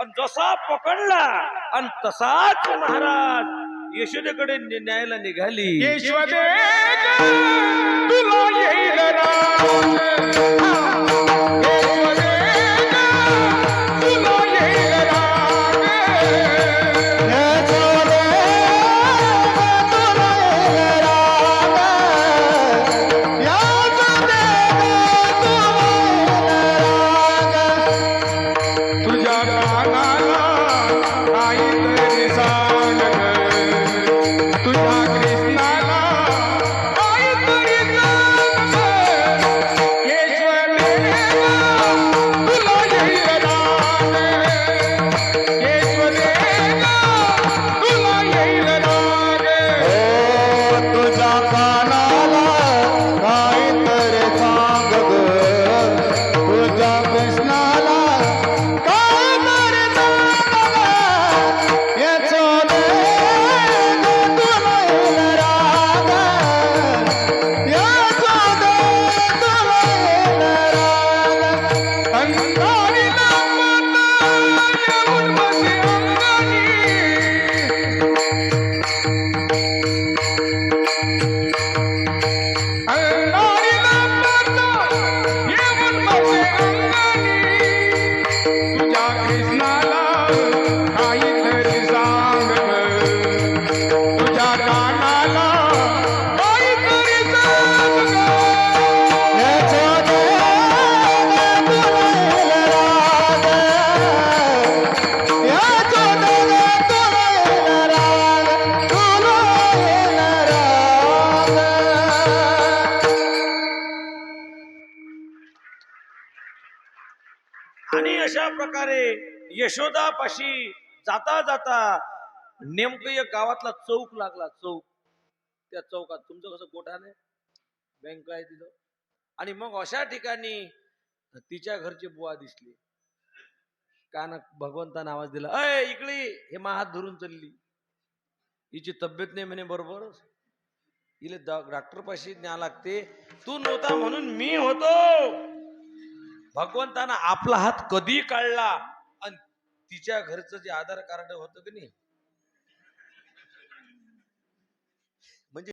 आणि जसा पकडला आणि तसाच महाराज यशोदेकडे नि- न्यायला निघाली. यशवदे तुला येईल आणि अशा प्रकारे यशोदापाशी जाता जाता नेमकं एक गावातला चौक लागला. चौक. त्या चौकात तुमचं कसं गोठा नाही बँक आहे तिथं. आणि मग अशा ठिकाणी तिच्या घरचे बुवा दिसले. कान भगवंतानं आवाज दिला अय इकडे हे महात धरून चालली. हिची तब्येत नाही म्हणे बरोबर. हिला डॉक्टर पाशी न्या लागते. तू नव्हता म्हणून मी होतो. भगवंतानं आपला हात कधी काढला आणि तिच्या घरचं जे आधार कार्ड होतं की नाही